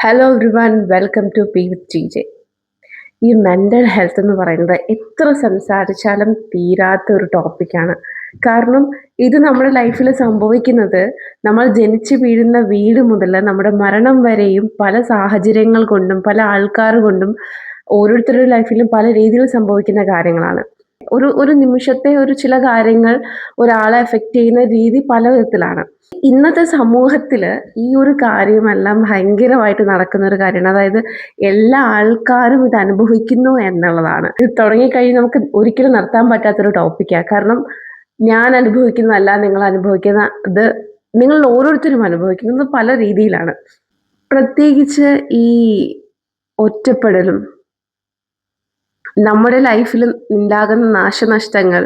Hello everyone welcome to P with T J ഈ mental health എന്ന് പറയുന്നത് എത്ര സംസാരിച്ചാലും തീരാത്ത ഒരു ടോപ്പിക്കാണ് കാരണം ഇത് നമ്മുടെ ലൈഫിൽ സംഭവിക്കുന്നത് നമ്മൾ ജനിച്ചു വീഴുന്ന വീട് മുതൽ നമ്മുടെ മരണം വരെയും പല സാഹചര്യങ്ങൾ കൊണ്ടും പല ആൾക്കാർ കൊണ്ടും ഓരോരുത്തരുടെ ലൈഫിലും പല രീതിയിൽ സംഭവിക്കുന്ന കാര്യങ്ങളാണ്. ഒരു ഒരു നിമിഷത്തെ ഒരു ചില കാര്യങ്ങൾ ഒരാളെ എഫക്റ്റ് ചെയ്യുന്ന രീതി പല വിധത്തിലാണ്. ഇന്നത്തെ സമൂഹത്തിൽ ഈ ഒരു കാര്യമെല്ലാം ഭയങ്കരമായിട്ട് നടക്കുന്ന ഒരു കാര്യമാണ്. അതായത് എല്ലാ ആൾക്കാരും ഇത് അനുഭവിക്കുന്നു എന്നുള്ളതാണ്. ഇത് തുടങ്ങിക്കഴിഞ്ഞ് നമുക്ക് ഒരിക്കലും നടത്താൻ പറ്റാത്തൊരു ടോപ്പിക്കാണ് കാരണം ഞാൻ അനുഭവിക്കുന്നതല്ല നിങ്ങൾ അനുഭവിക്കുന്ന ഇത് നിങ്ങൾ ഓരോരുത്തരും അനുഭവിക്കുന്നത് പല രീതിയിലാണ്. പ്രത്യേകിച്ച് ഈ ഒറ്റപ്പെടലും നമ്മുടെ ലൈഫിൽ ഉണ്ടാകുന്ന നാശനഷ്ടങ്ങൾ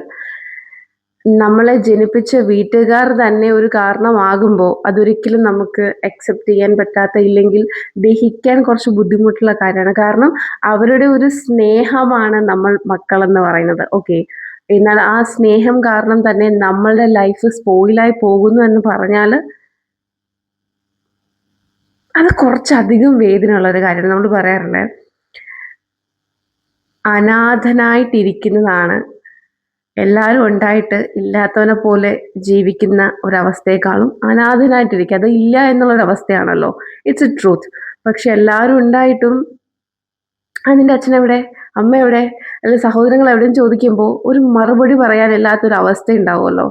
നമ്മളെ ജനിപ്പിച്ച വീട്ടുകാർ തന്നെ ഒരു കാരണമാകുമ്പോൾ അതൊരിക്കലും നമുക്ക് അക്സെപ്റ്റ് ചെയ്യാൻ പറ്റാത്ത ഇല്ലെങ്കിൽ ദഹിക്കാൻ കുറച്ച് ബുദ്ധിമുട്ടുള്ള കാര്യമാണ്. കാരണം അവരുടെ ഒരു സ്നേഹമാണ് നമ്മൾ മക്കളെന്ന് പറയുന്നത്. ഓക്കെ എന്നാൽ ആ സ്നേഹം കാരണം തന്നെ നമ്മളുടെ ലൈഫ് സ്പോയിലായി പോകുന്നു എന്ന് പറഞ്ഞാൽ അത് കുറച്ചധികം വേദനയുള്ള ഒരു കാര്യമാണ്. നമ്മൾ പറയാറില്ലേ? അനാഥനായിട്ടിരിക്കുന്നതാണ്. എല്ലാവരും ഉണ്ടായിട്ട് ഇല്ലാത്തവനെ പോലെ ജീവിക്കുന്ന ഒരവസ്ഥയെക്കാളും അനാഥനായിട്ടിരിക്കുക. അത് ഇല്ല എന്നുള്ളൊരവസ്ഥയാണല്ലോ. ഇറ്റ്സ് എ ട്രൂത്ത് പക്ഷെ എല്ലാവരും ഉണ്ടായിട്ടും അതിന്റെ അച്ഛനെവിടെ അമ്മ എവിടെ അല്ലെങ്കിൽ സഹോദരങ്ങൾ എവിടെയും ചോദിക്കുമ്പോൾ ഒരു മറുപടി പറയാൻ ഇല്ലാത്തൊരു അവസ്ഥ ഉണ്ടാവുമല്ലോ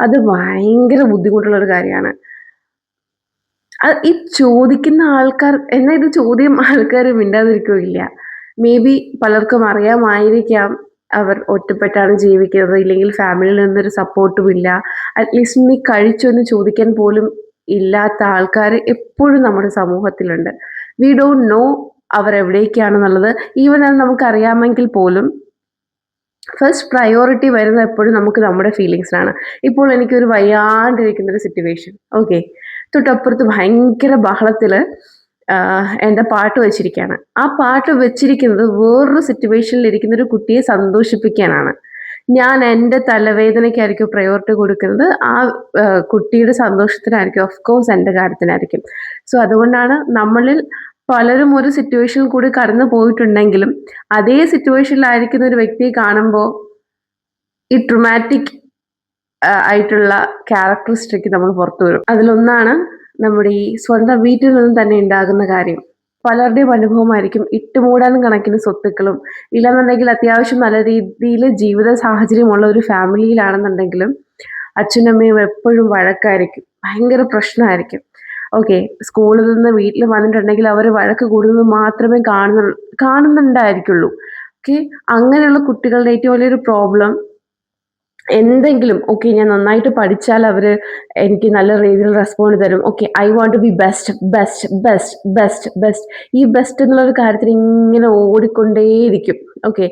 അത് ഭയങ്കര ബുദ്ധിമുട്ടുള്ള ഒരു കാര്യമാണ് ഈ ചോദിക്കുന്ന ആൾക്കാർ എന്നാൽ ഇത് ചോദ്യം ആൾക്കാർ മിണ്ടാതിരിക്കുകയില്ല. മേ ബി പലർക്കും അറിയാമായിരിക്കാം അവർ ഒറ്റപ്പെട്ടാണ് ജീവിക്കുന്നത്. ഇല്ലെങ്കിൽ ഫാമിലിയിൽ നിന്നൊരു സപ്പോർട്ടും ഇല്ല. അറ്റ്ലീസ്റ്റ് നീ കഴിച്ചൊന്ന് ചോദിക്കാൻ പോലും ഇല്ലാത്ത ആൾക്കാർ എപ്പോഴും നമ്മുടെ സമൂഹത്തിലുണ്ട്. വി ഡോണ്ട് നോ അവർ എവിടേക്കാണെന്നുള്ളത് ഈവൻ അത് നമുക്കറിയാമെങ്കിൽ പോലും ഫസ്റ്റ് പ്രയോറിറ്റി വരുന്ന എപ്പോഴും നമുക്ക് നമ്മുടെ ഫീലിങ്സിനാണ് ഇപ്പോൾ എനിക്കൊരു വയ്യാണ്ടിരിക്കുന്ന ഒരു സിറ്റുവേഷൻ ഓക്കെ തൊട്ടപ്പുറത്ത് ഭയങ്കര ബഹളത്തിൽ എന്റെ പാട്ട് വെച്ചിരിക്കുകയാണ് ആ പാട്ട് വെച്ചിരിക്കുന്നത് വേറൊരു സിറ്റുവേഷനിൽ ഇരിക്കുന്ന ഒരു കുട്ടിയെ സന്തോഷിപ്പിക്കാനാണ്. ഞാൻ എന്റെ തലവേദനയ്ക്കായിരിക്കും പ്രയോറിറ്റി കൊടുക്കുന്നത്. ആ കുട്ടിയുടെ സന്തോഷത്തിനായിരിക്കും. ഓഫ് കോഴ്സ് എന്റെ കാര്യത്തിനായിരിക്കും. സോ അതുകൊണ്ടാണ് നമ്മളിൽ പലരും ഒരു സിറ്റുവേഷനിൽ കൂടി കടന്നു പോയിട്ടുണ്ടെങ്കിലും അതേ സിറ്റുവേഷനിലായിരിക്കുന്ന ഒരു വ്യക്തിയെ കാണുമ്പോൾ ഈ ട്രൊമാറ്റിക് ആയിട്ടുള്ള ക്യാരക്ടറിസ്റ്റിക് നമ്മൾ പുറത്തു വരും. അതിലൊന്നാണ് നമ്മുടെ ഈ സ്വന്തം വീട്ടിൽ നിന്നും തന്നെ ഉണ്ടാകുന്ന കാര്യം. പലരുടെയും അനുഭവമായിരിക്കും ഇട്ടുമൂടാൻ കണക്കിന് സ്വത്തുക്കളും. ഇല്ലെന്നുണ്ടെങ്കിൽ അത്യാവശ്യം നല്ല രീതിയിൽ ജീവിത സാഹചര്യമുള്ള ഒരു ഫാമിലിയിലാണെന്നുണ്ടെങ്കിലും അച്ഛനമ്മയും എപ്പോഴും വഴക്കായിരിക്കും. ഭയങ്കര പ്രശ്നമായിരിക്കും. ഓക്കെ സ്കൂളിൽ നിന്ന് വീട്ടിൽ വന്നിട്ടുണ്ടെങ്കിൽ അവർ വഴക്ക് കൂടുന്നത് മാത്രമേ കാണുന്നു കാണുന്നുണ്ടായിരിക്കുള്ളൂ. ഓക്കെ അങ്ങനെയുള്ള കുട്ടികളുടെ ഏറ്റവും വലിയൊരു പ്രോബ്ലം എന്തെങ്കിലും ഓക്കെ ഞാൻ നന്നായിട്ട് പഠിച്ചാൽ അവർ എനിക്ക് നല്ല രീതിയിൽ റെസ്പോണ്ട് തരും. Okay I want to be best best best best best ഈ ബെസ്റ്റ് എന്നുള്ളൊരു കാര്യത്തിൽ ഇങ്ങനെ ഓടിക്കൊണ്ടേയിരിക്കും. ഓക്കെ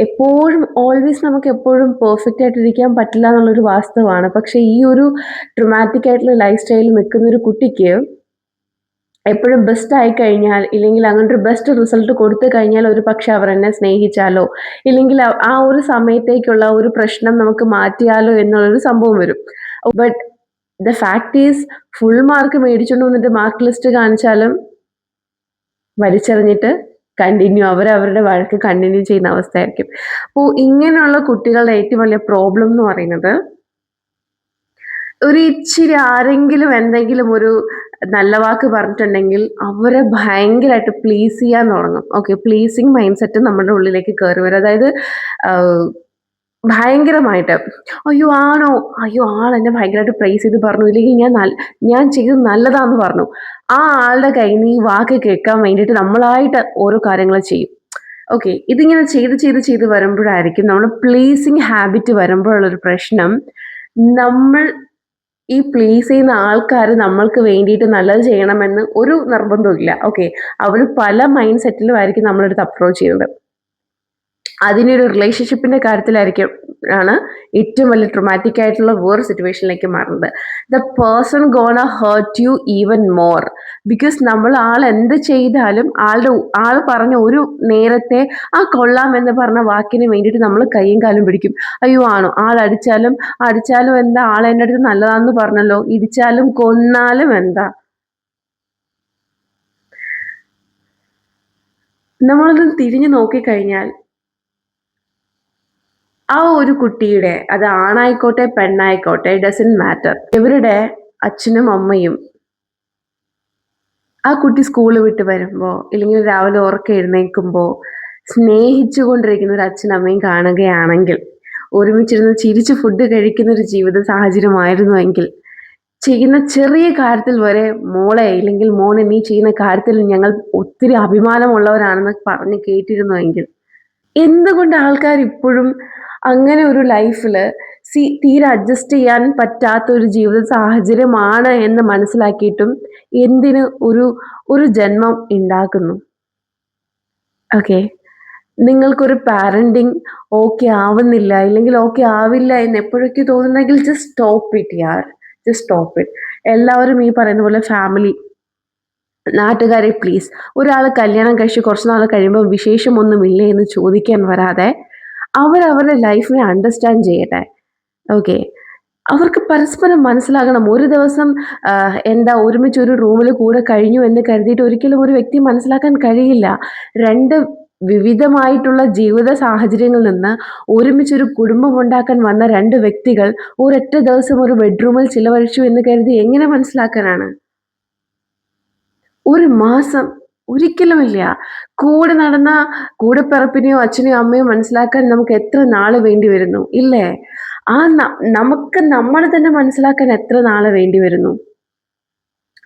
എപ്പോഴും ഓൾവേസ് നമുക്ക് എപ്പോഴും പെർഫെക്റ്റ് ആയിട്ടിരിക്കാൻ പറ്റില്ല എന്നുള്ളൊരു വാസ്തവമാണ്. പക്ഷേ ഈ ഒരു ട്രൊമാറ്റിക് ആയിട്ടുള്ള ലൈഫ് സ്റ്റൈലിൽ നിൽക്കുന്ന ഒരു കുട്ടിക്ക് എപ്പോഴും ബെസ്റ്റ് ആയി കഴിഞ്ഞാൽ ഇല്ലെങ്കിൽ അങ്ങനെ ഒരു ബെസ്റ്റ് റിസൾട്ട് കൊടുത്തു കഴിഞ്ഞാൽ ഒരു പക്ഷെ അവർ എന്നെ സ്നേഹിച്ചാലോ? ഇല്ലെങ്കിൽ ആ ഒരു സമയത്തേക്കുള്ള ഒരു പ്രശ്നം നമുക്ക് മാറ്റിയാലോ എന്നുള്ളൊരു സംഭവം വരും. But the fact is full mark മേടിച്ചുകൊണ്ട് വന്നിട്ട് മാർക്ക് ലിസ്റ്റ് കാണിച്ചാലും വലിച്ചെറിഞ്ഞിട്ട് കണ്ടിന്യൂ അവർ അവരുടെ വഴക്ക് കണ്ടിന്യൂ ചെയ്യുന്ന അവസ്ഥയായിരിക്കും. അപ്പോൾ ഇങ്ങനെയുള്ള കുട്ടികളുടെ ഏറ്റവും വലിയ പ്രോബ്ലം എന്ന് പറയുന്നത് ഒരു ഇച്ചിരി ആരെങ്കിലും എന്തെങ്കിലും ഒരു നല്ല വാക്ക് പറഞ്ഞിട്ടുണ്ടെങ്കിൽ അവരെ ഭയങ്കരമായിട്ട് പ്ലീസ് ചെയ്യാൻ തുടങ്ങും. ഓക്കെ പ്ലീസിങ് മൈൻഡ് സെറ്റ് നമ്മുടെ ഉള്ളിലേക്ക് കയറി വരും. അതായത് ഭയങ്കരമായിട്ട് അയ്യോ ആണോ? അയ്യോ ആൾ എന്നെ ഭയങ്കരമായിട്ട് പ്രൈസ് ചെയ്ത് പറഞ്ഞു. ഇല്ലെങ്കിൽ ഞാൻ ഞാൻ ചെയ്തത് നല്ലതാന്ന് പറഞ്ഞു. ആ ആളുടെ കയ്യിൽ നിന്ന് ഈ വാക്ക് കേൾക്കാൻ വേണ്ടിയിട്ട് നമ്മളായിട്ട് ഓരോ കാര്യങ്ങൾ ചെയ്യും. ഓക്കെ ഇതിങ്ങനെ ചെയ്ത് ചെയ്ത് ചെയ്ത് വരുമ്പോഴായിരിക്കും നമ്മൾ പ്ലീസിങ് ഹാബിറ്റ് വരുമ്പോഴുള്ളൊരു പ്രശ്നം. നമ്മൾ ഈ പ്ലീസ് ചെയ്യുന്ന ആൾക്കാർ നമ്മൾക്ക് വേണ്ടിയിട്ട് നല്ലത് ചെയ്യണമെന്ന് ഒരു നിർബന്ധവും ഇല്ല ഓക്കെ അവർ പല മൈൻഡ് സെറ്റിലും ആയിരിക്കും നമ്മളെടുത്ത് അപ്രോച്ച് ചെയ്യുന്നത്. അതിനൊരു റിലേഷൻഷിപ്പിന്റെ കാര്യത്തിലായിരിക്കും ആണ് ഏറ്റവും വലിയ ട്രൊമാറ്റിക് ആയിട്ടുള്ള വേറെ സിറ്റുവേഷനിലേക്ക് മാറുന്നത്. The person gonna hurt you even more because നമ്മൾ ആൾ എന്ത് ചെയ്താലും ആളുടെ ആൾ പറഞ്ഞ ഒരു നേരത്തെ ആ കൊള്ളാം എന്ന് പറഞ്ഞ വാക്കിന് വേണ്ടിയിട്ട് നമ്മൾ കൈയും കാലും പിടിക്കും. അയ്യോ ആണോ? ആൾ അടിച്ചാലും അടിച്ചാലും എന്താ? ആൾ എന്റെ അടുത്ത് നല്ലതാന്ന് പറഞ്ഞല്ലോ. ഇടിച്ചാലും കൊന്നാലും എന്താ? നമ്മളൊന്ന് തിരിഞ്ഞു നോക്കിക്കഴിഞ്ഞാൽ ആ ഒരു കുട്ടിയുടെ അത് ആണായിക്കോട്ടെ പെണ്ണായിക്കോട്ടെ ഡസൻ മാറ്റർ ഇവരുടെ അച്ഛനും അമ്മയും ആ കുട്ടി സ്കൂൾ വിട്ട് വരുമ്പോൾ ഇല്ലെങ്കിൽ രാവിലെ ഉറക്കം എഴുന്നേൽക്കുമ്പോൾ സ്നേഹിച്ചുകൊണ്ടിരിക്കുന്ന ഒരു അച്ഛനും അമ്മയും കാണുകയാണെങ്കിൽ ഒരുമിച്ചിരുന്ന് ചിരിച്ച് ഫുഡ് കഴിക്കുന്ന ഒരു ജീവിത സാഹചര്യമായിരുന്നുവെങ്കിൽ ചെയ്യുന്ന ചെറിയ കാര്യത്തിൽ വരെ മോളെ ഇല്ലെങ്കിൽ മോനെ നീ ചെയ്യുന്ന കാര്യത്തിൽ ഞങ്ങൾ ഒത്തിരി അഭിമാനമുള്ളവരാണെന്ന് പറഞ്ഞ് കേട്ടിരുന്നുവെങ്കിൽ എന്തുകൊണ്ട് ആൾക്കാർ ഇപ്പോഴും അങ്ങനെ ഒരു ലൈഫിൽ സി തീരെ അഡ്ജസ്റ്റ് ചെയ്യാൻ പറ്റാത്ത ഒരു ജീവിത സാഹചര്യമാണ് എന്ന് മനസ്സിലാക്കിയിട്ടും എന്തിന് ഒരു ഒരു ജന്മം ഉണ്ടാക്കുന്നു. ഓക്കെ നിങ്ങൾക്കൊരു പാരന്റിങ് ഓക്കെ ആവുന്നില്ല ഇല്ലെങ്കിൽ ഓക്കെ ആവില്ല എന്ന് എപ്പോഴൊക്കെ തോന്നുന്നെങ്കിൽ ജസ്റ്റ് സ്റ്റോപ്പ് ഇറ്റ് യാർ ജസ്റ്റ് സ്റ്റോപ്പ് ഇറ്റ് എല്ലാവരും ഈ പറയുന്ന പോലെ ഫാമിലി നാട്ടുകാരെ പ്ലീസ് ഒരാൾ കല്യാണം കഴിച്ച് കുറച്ച് നാൾ കഴിയുമ്പോൾ വിശേഷമൊന്നുമില്ലേ എന്ന് ചോദിക്കാൻ വരാതെ അവരവരുടെ ലൈഫിനെ അണ്ടർസ്റ്റാൻഡ് ചെയ്യട്ടെ. ഓക്കെ അവർക്ക് പരസ്പരം മനസ്സിലാകണം. ഒരു ദിവസം എന്താ ഒരുമിച്ച് ഒരു റൂമിൽ കൂടെ കഴിഞ്ഞു എന്ന് കരുതിയിട്ട് ഒരിക്കലും ഒരു വ്യക്തി മനസ്സിലാക്കാൻ കഴിയില്ല. രണ്ട് വിവിധമായിട്ടുള്ള ജീവിത സാഹചര്യങ്ങളിൽ നിന്ന് ഒരുമിച്ചൊരു കുടുംബം ഉണ്ടാക്കാൻ വന്ന രണ്ട് വ്യക്തികൾ ഒരൊറ്റ ദിവസം ഒരു ബെഡ്റൂമിൽ ചിലവഴിച്ചു എന്ന് കരുതി എങ്ങനെ മനസ്സിലാക്കാനാണ്? ഒരു മാസം ഒരിക്കലുമില്ല. കൂടെ നടന്ന കൂടെ പിറപ്പിനെയോ അച്ഛനെയോ അമ്മയോ മനസ്സിലാക്കാൻ നമുക്ക് എത്ര നാൾ വേണ്ടി വരുന്നു? ഇല്ലേ? ആ നമുക്ക് നമ്മൾ തന്നെ മനസ്സിലാക്കാൻ എത്ര നാൾ വേണ്ടി വരുന്നു?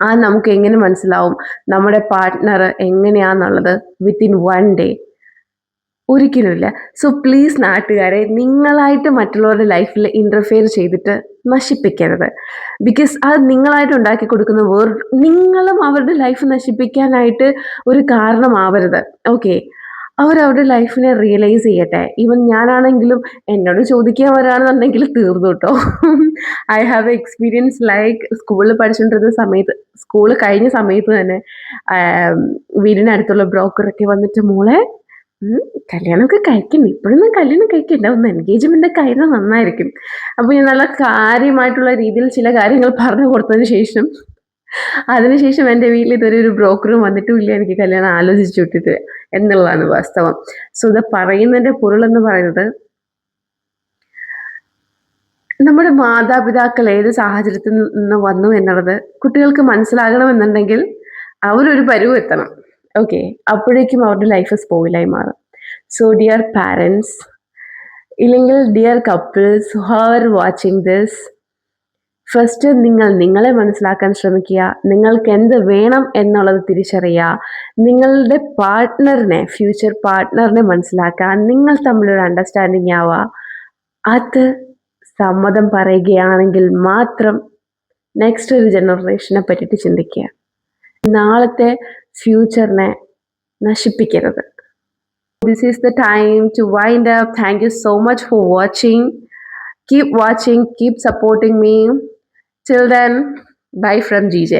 ആ നമുക്ക് എങ്ങനെ മനസ്സിലാവും? നമ്മുടെ പാർട്ട്ണർ എങ്ങനെയാന്നുള്ളത് വിത്തിൻ വൺ ഡേ ഒരിക്കലുമില്ല. സോ പ്ലീസ് നാട്ടുകാരെ നിങ്ങളായിട്ട് മറ്റുള്ളവരുടെ ലൈഫിൽ ഇന്റർഫിയർ ചെയ്തിട്ട് നശിപ്പിക്കരുത്. ബിക്കോസ് അത് നിങ്ങളായിട്ട് ഉണ്ടാക്കി കൊടുക്കുന്ന വേർ നിങ്ങളും അവരുടെ ലൈഫ് നശിപ്പിക്കാനായിട്ട് ഒരു കാരണമാവരുത്. ഓക്കെ അവരവരുടെ ലൈഫിനെ റിയലൈസ് ചെയ്യട്ടെ. ഈവൻ ഞാനാണെങ്കിലും എന്നോട് ചോദിക്കാൻ വരാണെന്നുണ്ടെങ്കിൽ തീർന്നു കേട്ടോ. ഐ ഹാവ് എക്സ്പീരിയൻസ് ലൈക്ക് സ്കൂളിൽ പഠിച്ചുകൊണ്ടിരുന്ന സമയത്ത് സ്കൂൾ കഴിഞ്ഞ സമയത്ത് തന്നെ വീടിനടുത്തുള്ള ബ്രോക്കറൊക്കെ വന്നിട്ട് മോളെ കല്യാണമൊക്കെ കഴിക്കണ്ട ഇപ്പോഴൊന്നും കല്യാണം കഴിക്കണ്ട ഒന്ന് എൻഗേജ്മെന്റ് ഒക്കെ നന്നായിരിക്കും. അപ്പോൾ ഞാൻ നല്ല കാര്യമായിട്ടുള്ള രീതിയിൽ ചില കാര്യങ്ങൾ പറഞ്ഞു കൊടുത്തതിന് ശേഷം അതിനുശേഷം എന്റെ വീട്ടിൽ ഇതുവരെ ഒരു ബ്രോക്കറും വന്നിട്ടും ഇല്ല എനിക്ക് കല്യാണം ആലോചിച്ചു വിട്ടിട്ട് എന്നുള്ളതാണ് വാസ്തവം. സോ ഇത് പറയുന്നതിന്റെ പൊരുളെന്ന് പറയുന്നത് നമ്മുടെ മാതാപിതാക്കൾ ഏത് സാഹചര്യത്തിൽ നിന്ന് വന്നു എന്നുള്ളത് കുട്ടികൾക്ക് മനസ്സിലാകണമെന്നുണ്ടെങ്കിൽ അവരൊരു പരുവ് എത്തണം ഓക്കെ അപ്പോഴേക്കും അവരുടെ ലൈഫ് സ്പോയിലായി മാറും. സോ ഡിയർ പാരൻസ് ഇല്ലെങ്കിൽ dear couples who are watching this first നിങ്ങൾ നിങ്ങളെ മനസ്സിലാക്കാൻ ശ്രമിക്കുക. നിങ്ങൾക്ക് എന്ത് വേണം എന്നുള്ളത് തിരിച്ചറിയുക. നിങ്ങളുടെ പാർട്ട്ണറിനെ ഫ്യൂച്ചർ പാർട്ട്ണറിനെ മനസ്സിലാക്കുക. നിങ്ങൾ തമ്മിലൊരു അണ്ടർസ്റ്റാൻഡിങ് ആവുക. അത് സമ്മതം പറയുകയാണെങ്കിൽ മാത്രം നെക്സ്റ്റ് ഒരു ജനറേഷനെ പറ്റിയിട്ട് ചിന്തിക്കുക. നാളത്തെ ഫ്യൂച്ചറിനെ നശിപ്പിക്കരുത്. This is the time to wind up thank you so much for watching keep watching keep supporting me Till then, bye from GJ.